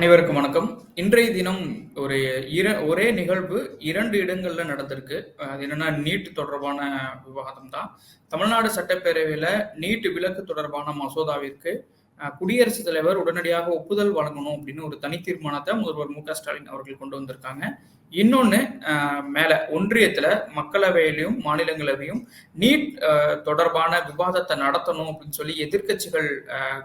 அனைவருக்கும் வணக்கம். இன்றைய தினம் ஒரு இர ஒரே நிகழ்வு இரண்டு இடங்கள்ல நடந்திருக்கு. அது என்னன்னா, நீட் தொடர்பான விவாதம் தான். தமிழ்நாடு சட்டப்பேரவையில நீட் விலக்கு தொடர்பான மசோதாவிற்கு குடியரசுத் தலைவர் உடனடியாக ஒப்புதல் வழங்கணும் அப்படின்னு ஒரு தனி தீர்மானத்தை முதல்வர் மு. க. ஸ்டாலின் அவர்கள் கொண்டு வந்திருக்காங்க. இன்னொன்னு மேலே மேல ஒன்றியத்தில மாநிலங்களவையும் நீட் தொடர்பான விவாதத்தை நடத்தணும் அப்படின்னு சொல்லி எதிர்க்கட்சிகள்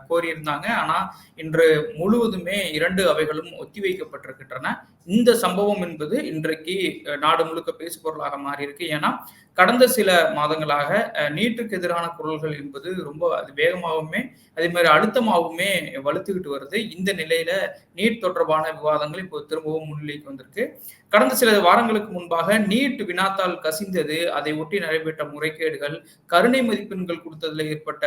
கோரியிருந்தாங்க. ஆனா, இன்று முழுவதுமே இரண்டு அவைகளும் ஒத்திவைக்கப்பட்டிருக்கின்றன. இந்த சம்பவம் என்பது இன்றைக்கு நாடு முழுக்க பேசுபொருளாக மாறியிருக்கு. ஏன்னா, கடந்த சில மாதங்களாக நீட்டுக்கு எதிரான குரல்கள் என்பது ரொம்ப அது வேகமாகவுமே அதே மாதிரி அழுத்தமாகவுமே வலுத்துக்கிட்டு வருது. இந்த நிலையில நீட் தொடர்பான விவாதங்கள் இப்போ திரும்பவும் முன்னிலைக்கு வந்திருக்கு. கடந்த சில வாரங்களுக்கு முன்பாக நீட் வினாத்தால் கசிந்தது, அதை ஒட்டி நடைபெற்ற முறைகேடுகள், கருணை மதிப்பெண்கள் கொடுத்ததுல ஏற்பட்ட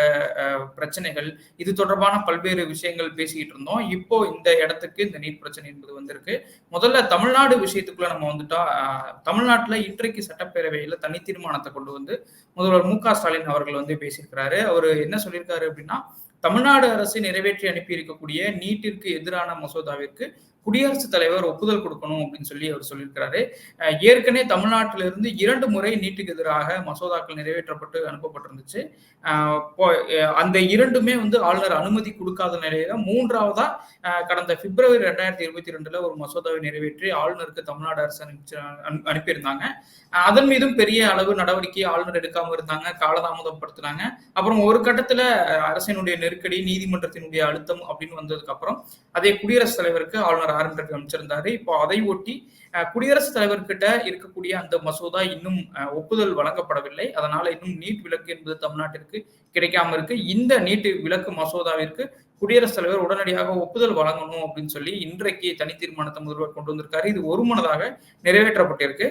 பிரச்சனைகள், இது தொடர்பான பல்வேறு விஷயங்கள் பேசிக்கிட்டு இருந்தோம். இப்போ இந்த இடத்துக்கு இந்த நீட் பிரச்சனை என்பது வந்திருக்கு. முதல்ல தமிழ்நாடு விஷயத்துக்குள்ள நம்ம வந்துட்டா, தமிழ்நாட்டில் தமிழ்நாட்டுல இன்றைக்கு சட்டப்பேரவையில தனி தீர்மானத்தை கொண்டு வந்து முதல்வர் மு. க. ஸ்டாலின் அவர்கள் வந்து பேசியிருக்கிறாரு. அவர் என்ன சொல்லியிருக்காரு அப்படின்னா, தமிழ்நாடு அரசு நிறைவேற்றி அனுப்பி இருக்கக்கூடிய நீட்டிற்கு எதிரான மசோதாவிற்கு குடியரசுத் தலைவர் ஒப்புதல் கொடுக்கணும் அப்படின்னு சொல்லி அவர் சொல்லியிருக்கிறாரு. ஏற்கனவே தமிழ்நாட்டிலிருந்து இரண்டு முறை நீட்டுக்கு எதிராக மசோதாக்கள் நிறைவேற்றப்பட்டு அனுப்பப்பட்டிருந்துச்சு. இப்போ அந்த இரண்டுமே வந்து ஆளுநர் அனுமதி கொடுக்காத நிலையில மூன்றாவதா கடந்த பிப்ரவரி 2022ல ஒரு மசோதாவை நிறைவேற்றி ஆளுநருக்கு தமிழ்நாடு அரசு அனுப்பிச்ச அனுப்பியிருந்தாங்க. அதன் மீதும் பெரிய அளவு நடவடிக்கை ஆளுநர் எடுக்காம இருந்தாங்க. காலதாமதப்படுத்துனாங்க. அப்புறம் ஒரு கட்டத்துல அரசினுடைய நெருக்கடி, நீதிமன்றத்தினுடைய அழுத்தம் அப்படின்னு வந்ததுக்கு அப்புறம், அதை குடியரசுத் தலைவருக்கு ஆளுநர் ஆர். என். ரவி அமைச்சிருந்தாரு இப்போ அதை ஒட்டி குடியரசுத் தலைவர்கிட்ட இருக்கக்கூடிய அந்த மசோதா இன்னும் ஒப்புதல் வழங்கப்படவில்லை. அதனால இன்னும் நீட் விலக்கு என்பது தமிழ்நாட்டிற்கு கிடைக்காம இருக்கு. இந்த நீட் விலக்கு மசோதாவிற்கு குடியரசுத் தலைவர் உடனடியாக ஒப்புதல் வழங்கணும் அப்படின்னு சொல்லி இன்றைக்கு தனி தீர்மானத்தை முதல்வர் கொண்டு வந்திருக்காரு. இது ஒருமனதாக நிறைவேற்றப்பட்டிருக்கு.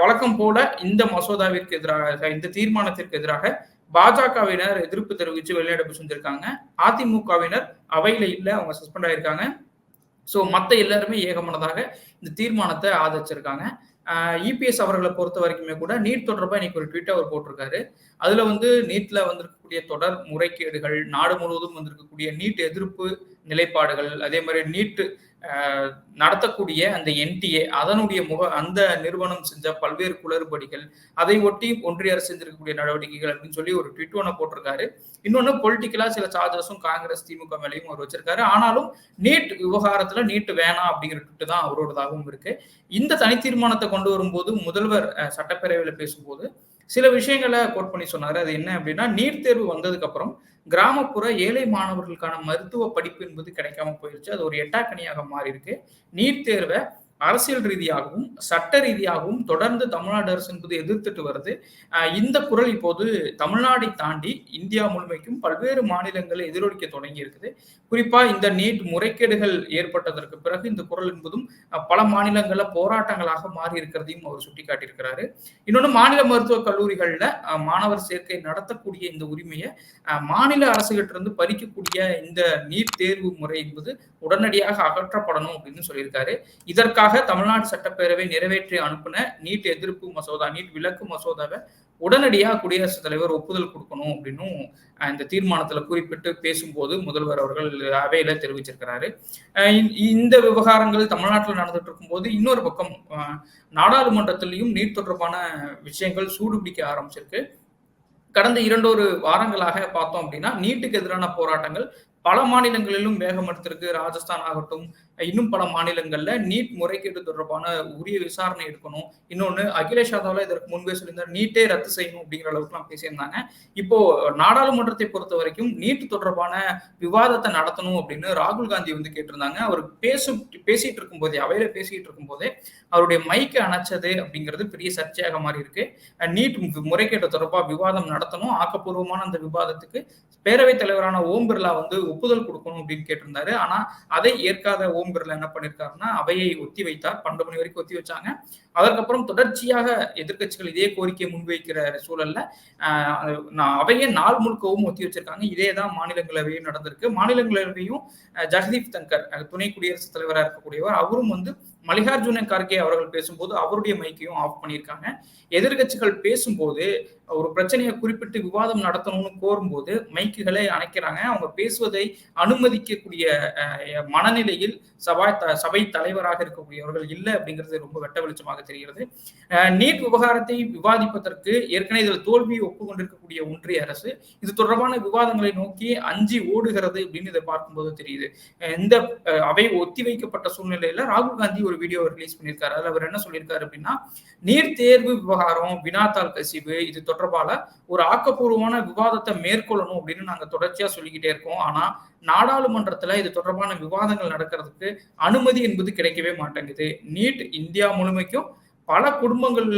வழக்கம் போல இந்த மசோதாவிற்கு எதிராக இந்த தீர்மானத்திற்கு எதிராக பாஜகவினர் எதிர்ப்பு தெரிவித்து வெளிநடப்பு செஞ்சிருக்காங்க. அதிமுகவினர் அவையில இல்லை அவங்க சஸ்பெண்ட் ஆயிருக்காங்க. ஸோ மற்ற எல்லாருமே ஏகமானதாக இந்த தீர்மானத்தை ஆதரிச்சிருக்காங்க. இபிஎஸ் அவர்களை பொறுத்த வரைக்குமே கூட நீட் தொடர்பாக இன்னைக்கு ஒரு ட்வீட் அவர் போட்டிருக்காரு. அதுல வந்து நீட்ல வந்திருக்கக்கூடிய தொடர் முறைகேடுகள், நாடு முழுவதும் வந்திருக்கக்கூடிய நீட் எதிர்ப்பு நிலைப்பாடுகள், அதே மாதிரி நீட்டு நடத்தக்கூடிய அந்த என்டிஏ அதனுடைய முக அந்த நிறுவனம் செஞ்ச பல்வேறு குளறுபடிகள், அதை ஒட்டி ஒன்றிய அரசு செஞ்சிருக்கக்கூடிய நடவடிக்கைகள் அப்படின்னு சொல்லி ஒரு ட்விட் ஒன்று போட்டிருக்காரு. இன்னொன்னு பொலிட்டிக்கலா சில சார்ஜஸும் காங்கிரஸ், திமுக மேலையும் அவர் வச்சிருக்காரு. ஆனாலும் நீட் விவகாரத்துல நீட் வேணாம் அப்படிங்கிற ட்விட்டு தான் அவரோடதாகவும் இருக்கு. இந்த தனி தீர்மானத்தை கொண்டு வரும்போது முதல்வர் சட்டப்பேரவையில் சட்டப்பேரவையில பேசும்போது, சில விஷயங்களை கோட் பண்ணி சொன்னாரு. அது என்ன அப்படின்னா, நீட் தேர்வு வந்ததுக்கு அப்புறம் கிராமப்புற ஏழை மாணவர்களுக்கான மருத்துவ படிப்பு என்பது கிடைக்காம போயிருச்சு. அது ஒரு எட்டாக்கனியாக மாறியிருக்கு. நீட் தேர்வை அரசியல் ரீதியாகவும், சட்ட ரீதியாகவும் தொடர்ந்து தமிழ்நாடு அரசு என்பது எதிர்த்துட்டு வருது. இந்த குரல் இப்போது தமிழ்நாடை தாண்டி இந்தியா முழுமைக்கும் பல்வேறு மாநிலங்களை எதிரொலிக்க தொடங்கி இருக்குது. குறிப்பா இந்த நீட் முறைகேடுகள் ஏற்பட்டதற்கு பிறகு இந்த குரல் என்பதும் பல மாநிலங்கள்ல போராட்டங்களாக மாறி இருக்கிறதையும் அவர் சுட்டிக்காட்டியிருக்கிறாரு. இன்னொன்று மாநில மருத்துவக் கல்லூரிகள்ல மாணவர் சேர்க்கை நடத்தக்கூடிய இந்த உரிமையை மாநில அரசுகிட்ட இருந்து பறிக்கக்கூடிய இந்த நீட் தேர்வு முறை என்பது உடனடியாக அகற்றப்படணும் அப்படின்னு சொல்லியிருக்காரு. இதற்காக தமிழ்நாடு சட்டப்பேரவை நிறைவேற்றி அனுப்பின நீட் எதிர்ப்பு மசோதா, நீட் விலக்கு மசோதாவை உடனடியாக குடியரசுத் தலைவர் ஒப்புதல் கொடுக்கணும் அப்படின்னும் இந்த தீர்மானத்துல குறிப்பிட்டு பேசும்போது முதல்வர் அவர்கள் அவையில தெரிவிச்சிருக்கிறாரு. இந்த விவகாரங்கள் தமிழ்நாட்டில் நடந்துட்டு இருக்கும்போது, இன்னொரு பக்கம் நாடாளுமன்றத்திலையும் நாடாளுமன்றத்திலயும் நீட் தொடர்பான விஷயங்கள் சூடு பிடிக்க ஆரம்பிச்சிருக்கு. கடந்த 2 1 வாரங்களாக பார்த்தோம் அப்படின்னா, நீட்டுக்கு எதிரான போராட்டங்கள் பல மாநிலங்களிலும் வேகம் எடுத்திருக்கு. ராஜஸ்தான் ஆகட்டும், இன்னும் பல மாநிலங்கள்ல நீட் முறைகேடு தொடர்பான உரிய விசாரணை எடுக்கணும். இன்னொன்னு அகிலேஷ் யாதவ்ல இதற்கு முன்பே சொல்லியிருந்தார். நீட்டே ரத்து செய்யணும் அப்படிங்கிற அளவுக்குலாம் பேசியிருந்தாங்க. இப்போ நாடாளுமன்றத்தை பொறுத்த வரைக்கும் நீட் தொடர்பான விவாதத்தை நடத்தணும் அப்படின்னு ராகுல் காந்தி வந்து கேட்டிருந்தாங்க. அவர் பேசும் பேசிட்டு இருக்கும்போதே, அவையில பேசிட்டு இருக்கும்போதே அவருடைய மைக்கை அணைச்சது அப்படிங்கிறது பெரிய சர்ச்சையாக மாறி இருக்கு நீட் முறைகேடு தொடர்பா விவாதம் நடத்தணும். ஆக்கப்பூர்வமான அந்த விவாதத்துக்கு பேரவைத் தலைவரான ஓம் பிர்லா வந்து ஒப்புதல் கொடுக்கணும் அப்படின்னு கேட்டிருந்தாரு. ஆனா, அதை ஏற்காத ஓம் பிர்லா என்ன பண்ணியிருக்காருன்னா, அவையை ஒத்தி வைத்தார். 12 மணி வரைக்கும் ஒத்தி வச்சாங்க. அதற்கப்புறம் தொடர்ச்சியாக எதிர்க்கட்சிகள் இதே கோரிக்கையை முன்வைக்கிற சூழல்ல, அ அவைய நாள் முழுக்கவும் ஒத்தி வச்சிருக்காங்க. இதே தான் மாநிலங்களவையும் நடந்திருக்கு. மாநிலங்களவையும் ஜெகதீப் தங்கர் துணை குடியரசுத் தலைவராக இருக்கக்கூடியவர், அவரும் வந்து மல்லிகார்ஜுன கார்கே அவர்கள் பேசும்போது அவருடைய மைக்கையும் ஆஃப் பண்ணியிருக்காங்க. எதிர்க்கட்சிகள் பேசும்போது ஒரு பிரச்சனையை குறிப்பிட்டு விவாதம் நடத்தணும்னு கோரும்போது மைக்குகளை அணைக்கிறாங்க. அவங்க பேசுவதை அனுமதிக்கக்கூடிய மனநிலையில் சபா சபை தலைவராக இருக்கக்கூடியவர்கள் இல்லை அப்படிங்கிறது ரொம்ப வெட்ட வெளிச்சமாக தெரிகிறது. நீட் விவகாரத்தை விவாதிப்பதற்கு ஏற்கனவே இதில் தோல்வியை ஒப்புக்கொண்டிருக்கக்கூடிய ஒன்றிய அரசு இது தொடர்பான விவாதங்களை நோக்கி அஞ்சி ஓடுகிறது அப்படின்னு இதை பார்க்கும்போது தெரியுது. இந்த அவை ஒத்தி வைக்கப்பட்ட சூழ்நிலையில ராகுல் காந்தி ஒரு வீடியோ ரிலீஸ் பண்ணியிருக்காரு. அதில் அவர் என்ன சொல்லியிருக்காரு அப்படின்னா நீட் தேர்வு விவகாரம் வினாத்தாள் கசிவு இது தொடர்பால ஒரு ஆக்கப்பூர்வமான விவாதத்தை மேற்கொள்ளணும் அப்படின்னு நாங்க தொடர்ச்சியா சொல்லிக்கிட்டே இருக்கோம். ஆனா நாடாளுமன்றத்துல இது தொடர்பான விவாதங்கள் நடக்கிறதுக்கு அனுமதி என்பது கிடைக்கவே மாட்டேங்குது. நீட் இந்தியா முழுமைக்கும் பல குடும்பங்கள்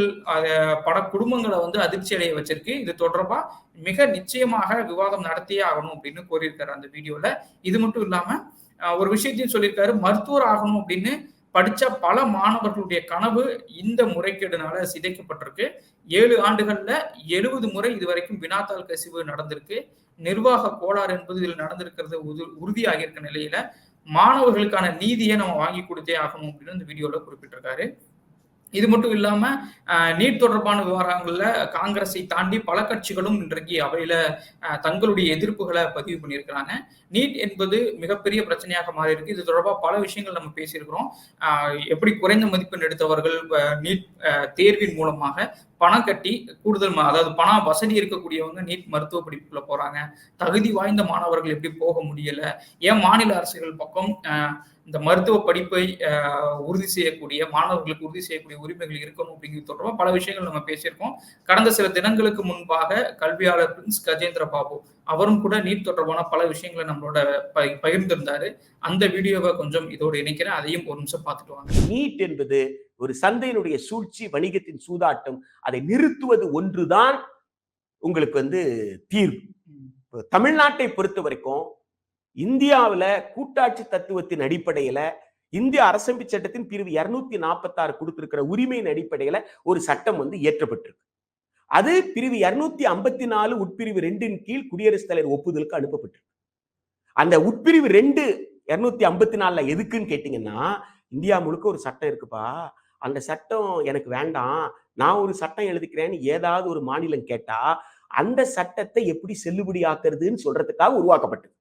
பல குடும்பங்களை வந்து அதிர்ச்சி அடைய வச்சிருக்கு. இது தொடர்பா மிக நிச்சயமாக விவாதம் நடத்தியே ஆகணும் அப்படின்னு கோரியிருக்காரு அந்த வீடியோல. இது மட்டும் இல்லாம ஒரு விஷயத்தையும் சொல்லியிருக்காரு மருத்துவர் ஆகணும் அப்படின்னு படிச்ச பல மாணவர்களுடைய கனவு இந்த முறைகேடுனால சிதைக்கப்பட்டிருக்கு. ஏழு ஆண்டுகள்ல எழுபது முறை இதுவரைக்கும் வினாத்தாள் கசிவு நடந்திருக்கு. நிர்வாக கோளாறு என்பது இதில் நடந்திருக்கிறது உறுதியாக இருக்க நிலையில மாணவர்களுக்கான நீதியை நம்ம வாங்கி கொடுத்தே ஆகணும் அப்படின்னு இந்த வீடியோல குறிப்பிட்டிருக்காரு. இது மட்டும் இல்லாம நீட் தொடர்பான விவகாரங்கள்ல காங்கிரஸை தாண்டி பல கட்சிகளும் இன்றைக்கு அவையில தங்களுடைய எதிர்ப்புகளை பதிவு பண்ணியிருக்கிறாங்க. நீட் என்பது மிகப்பெரிய பிரச்சனையாக மாறி இருக்கு இது தொடர்பாக பல விஷயங்கள் நம்ம பேசியிருக்கிறோம். எப்படி குறைந்த மதிப்பெண் எடுத்தவர்கள் நீட் தேர்வின் மூலமாக பணம் கட்டி கூடுதல் அதாவது பண வசதி இருக்கக்கூடியவங்க நீட் மருத்துவ படிப்புக்குள்ள போறாங்க. தகுதி வாய்ந்த மாணவர்கள் எப்படி போக முடியல? ஏன் மாநில அரசுகள் பக்கம் இந்த மருத்துவ படிப்பை உறுதி செய்யக்கூடிய மாணவர்களுக்கு உறுதி செய்யக்கூடிய உரிமைகள் இருக்கணும் அப்படிங்கிறது தொடர்பாக பல விஷயங்கள் நம்ம பேசியிருக்கோம். கடந்த சில தினங்களுக்கு முன்பாக கல்வியாளர் பிரின்ஸ் கஜேந்திர பாபு அவரும் கூட நீட் தொடர்பான பல விஷயங்களை நம்மளோட பகிர்ந்திருந்தாரு. அந்த வீடியோவை கொஞ்சம் இதோடு இணைக்கிறேன். அதையும் ஒரு நிமிஷம் பார்த்துட்டு வாங்க. நீட் என்பது ஒரு சந்தையினுடைய சூழ்ச்சி வணிகத்தின் சூதாட்டம். அதை நிறுத்துவது ஒன்றுதான் உங்களுக்கு வந்து தீர்வு. தமிழ்நாட்டை பொறுத்த வரைக்கும் இந்தியாவில் கூட்டாட்சி தத்துவத்தின் அடிப்படையில இந்திய அரசமைப்பு சட்டத்தின் பிரிவு இருநூத்தி நாற்பத்தி ஆறு கொடுத்திருக்கிற உரிமையின் அடிப்படையில ஒரு சட்டம் வந்து இயற்றப்பட்டிருக்கு. அது பிரிவு இருநூத்தி ஐம்பத்தி நாலு உட்பிரிவு ரெண்டின் கீழ் குடியரசுத் தலைவர் ஒப்புதலுக்கு அனுப்பப்பட்டிருக்கு. அந்த உட்பிரிவு ரெண்டு இருநூத்தி ஐம்பத்தி நாலுல எதுக்குன்னு கேட்டீங்கன்னா இந்தியா முழுக்க ஒரு சட்டம் இருக்குப்பா. அந்த சட்டம் எனக்கு வேண்டாம். நான் ஒரு சட்டம் எழுதிக்கிறேன்னு ஏதாவது ஒரு மாநிலம் கேட்டா அந்த சட்டத்தை எப்படி செல்லுபடி ஆக்குறதுன்னு சொல்றதுக்காக உருவாக்கப்பட்டது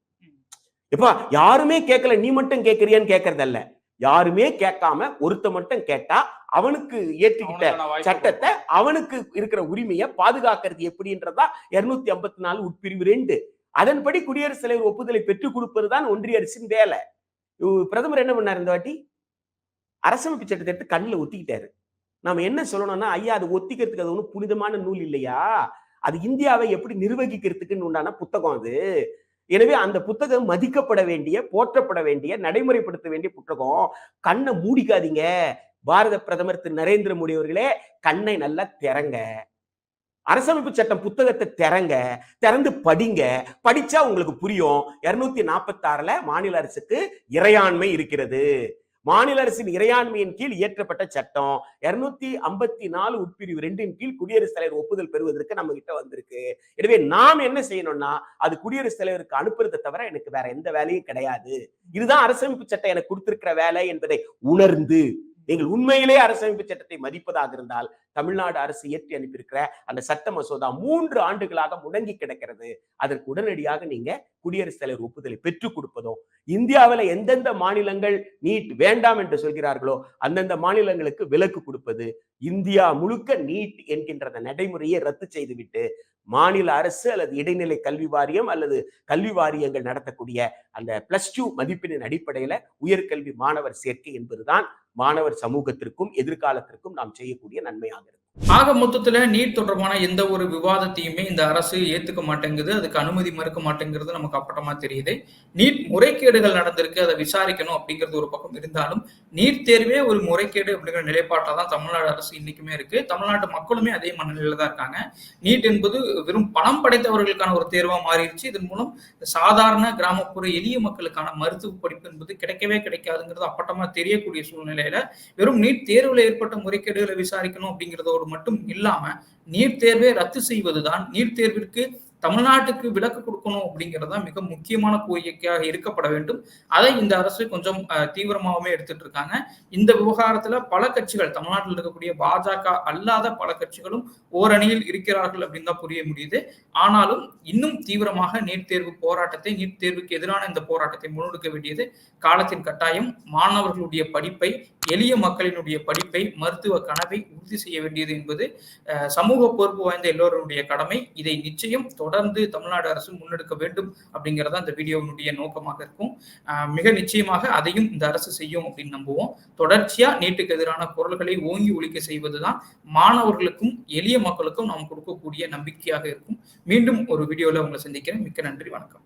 இப்ப யாருமே கேட்கல நீ மட்டும் கேட்கறியான்னு கேட்கறதல்ல. யாருமே கேட்காம ஒருத்த மட்டும் கேட்டா அவனுக்கு ஏற்றுக்கிட்ட சட்டத்தை அவனுக்கு இருக்கிற உரிமையை பாதுகாக்கிறது எப்படின்றதா இருநூத்தி ஐம்பத்தி நாலு உட்பிரிவு ரெண்டு. அதன்படி குடியரசுத் தலைவர் ஒப்புதலை பெற்றுக் கொடுப்பது தான் ஒன்றிய அரசின் வேலை. பிரதமர் என்ன பண்ணார் இந்த வாட்டி? அரசமைப்பு சட்டத்தை எடுத்து கண்ணில் ஒத்திக்கிட்டாரு. நாம என்ன சொல்லணும்னா ஐயா அது ஒத்திக்கிறதுக்கு அது ஒன்றும் புனிதமான நூல் இல்லையா? அது இந்தியாவை எப்படி நிர்வகிக்கிறதுக்குன்னு உண்டான புத்தகம் அது. எனவே அந்த புத்தகம் மதிக்கப்பட வேண்டிய போற்றப்பட வேண்டிய நடைமுறைப்படுத்த வேண்டிய புத்தகம். கண்ணை மூடிக்காதீங்க. பாரத பிரதமர் திரு. நரேந்திர மோடி அவர்களே கண்ணை நல்லா திறங்க. அரசமைப்பு சட்டம் புத்தகத்தை திறங்க திறந்து படிங்க. படிச்சா உங்களுக்கு புரியும். இருநூத்தி நாற்பத்தி ஆறுல மாநில அரசுக்கு இறையாண்மை இருக்கிறது. மாநில அரசின் இறையாண்மையின் கீழ் இயற்றப்பட்ட சட்டம் இருநூத்தி ஐம்பத்தி நாலு உட்பிரிவு ரெண்டின் கீழ் குடியரசுத் தலைவர் ஒப்புதல் பெறுவதற்கு நம்ம கிட்ட வந்திருக்கு. எனவே நாம் என்ன செய்யணும்னா அது குடியரசுத் தலைவருக்கு அனுப்புறதை தவிர எனக்கு வேற எந்த வேலையும் கிடையாது. இதுதான் அரசமைப்பு சட்டம் எனக்கு கொடுத்திருக்கிற வேலை என்பதை உணர்ந்து நீங்கள் உண்மையிலே அரசமைப்பு சட்டத்தை மதிப்பதாக இருந்தால் தமிழ்நாடு அரசு இயற்றி அனுப்பியிருக்கிற அந்த சட்ட மசோதா மூன்று ஆண்டுகளாக முடங்கி கிடக்கிறது. அதற்கு உடனடியாக நீங்க குடியரசுத் தலைவர் ஒப்புதலை பெற்றுக் கொடுப்பதோ இந்தியாவில் எந்தெந்த மாநிலங்கள் நீட் வேண்டாம் என்று சொல்கிறார்களோ அந்தந்த மாநிலங்களுக்கு விலக்கு கொடுப்பது இந்தியா முழுக்க நீட் என்கின்ற நடைமுறையை ரத்து செய்துவிட்டு மாநில அரசு அல்லது இடைநிலை கல்வி வாரியம் அல்லது கல்வி வாரியங்கள் நடத்தக்கூடிய அந்த பிளஸ் டூ மதிப்பெண்ணின் அடிப்படையில உயர்கல்வி மாணவர் சேர்க்கை என்பதுதான் மாணவர் சமூகத்திற்கும் எதிர்காலத்திற்கும் நாம் செய்யக்கூடிய நன்மையாக இருக்கும். ஆக மொத்தத்துல நீட் தொடர்பான எந்த ஒரு விவாதத்தையுமே இந்த அரசு ஏத்துக்க மாட்டேங்குது அதுக்கு அனுமதி மறுக்க மாட்டேங்கிறது நமக்கு அப்பட்டமா தெரியுது. நீட் முறைகேடுகள் நடந்திருக்கு அதை விசாரிக்கணும் அப்படிங்கிறது ஒரு பக்கம் இருந்தாலும் நீட் தேர்வே ஒரு முறைகேடு அப்படிங்கிற நிலைப்பாட்டில் தான் தமிழ்நாடு அரசு இன்னைக்குமே இருக்கு. தமிழ்நாட்டு மக்களுமே அதே மனநிலையில தான் இருக்காங்க. நீட் என்பது வெறும் பணம் படைத்தவர்களுக்கான ஒரு தேர்வா மாறிடுச்சு. இதன் மூலம் சாதாரண கிராமப்புற எளிய மக்களுக்கான மருத்துவ படிப்பு என்பது கிடைக்கவே கிடைக்காதுங்கிறது அப்பட்டமா தெரியக்கூடிய சூழ்நிலையில வெறும் நீட் தேர்வுல ஏற்பட்ட முறைகேடுகளை விசாரிக்கணும் அப்படிங்கிறத ஒரு மட்டும் இல்லாம நீட் தேர்வை ரத்து செய்வதுதான். நீட் தேர்விற்கு தமிழ்நாட்டுக்கு விலக்கு கொடுக்கணும் அப்படிங்கிறது தான் மிக முக்கியமான கோரிக்கையாக இருக்கப்பட வேண்டும். அதை இந்த அரசு கொஞ்சம் தீவிரமாகவுமே தீவிரமாகவே எடுத்துட்டு இருக்காங்க. இந்த விவகாரத்துல பல கட்சிகள் தமிழ்நாட்டில் இருக்கக்கூடிய பாஜக அல்லாத பல கட்சிகளும் ஓரணியில் இருக்கிறார்கள் அப்படின்னு தான் புரிய முடியுது. ஆனாலும் இன்னும் தீவிரமாக நீட் தேர்வு போராட்டத்தை நீட் தேர்வுக்கு எதிரான இந்த போராட்டத்தை முன்னெடுக்க வேண்டியது காலத்தின் கட்டாயம். மாணவர்களுடைய படிப்பை எளிய மக்களினுடைய படிப்பை மருத்துவ கனவை உறுதி செய்ய வேண்டியது என்பது சமூக பொறுப்பு வாய்ந்த எல்லோருடைய கடமை. இதை நிச்சயம் தொடர்ந்து தமிழ்நாடு அரசு முன்னெடுக்க வேண்டும் அப்படிங்கிறத அந்த வீடியோவினுடைய நோக்கமாக இருக்கும். மிக நிச்சயமாக அதையும் இந்த அரசு செய்யும் அப்படின்னு நம்புவோம். தொடர்ச்சியா நீட்டுக்கு எதிரான குரல்களை ஓங்கி ஒழிக்க செய்வதுதான் மாணவர்களுக்கும் எளிய மக்களுக்கும் நாம் கொடுக்கக்கூடிய நம்பிக்கையாக இருக்கும். மீண்டும் ஒரு வீடியோல உங்களை சந்திக்கிறேன். மிக்க நன்றி வணக்கம்.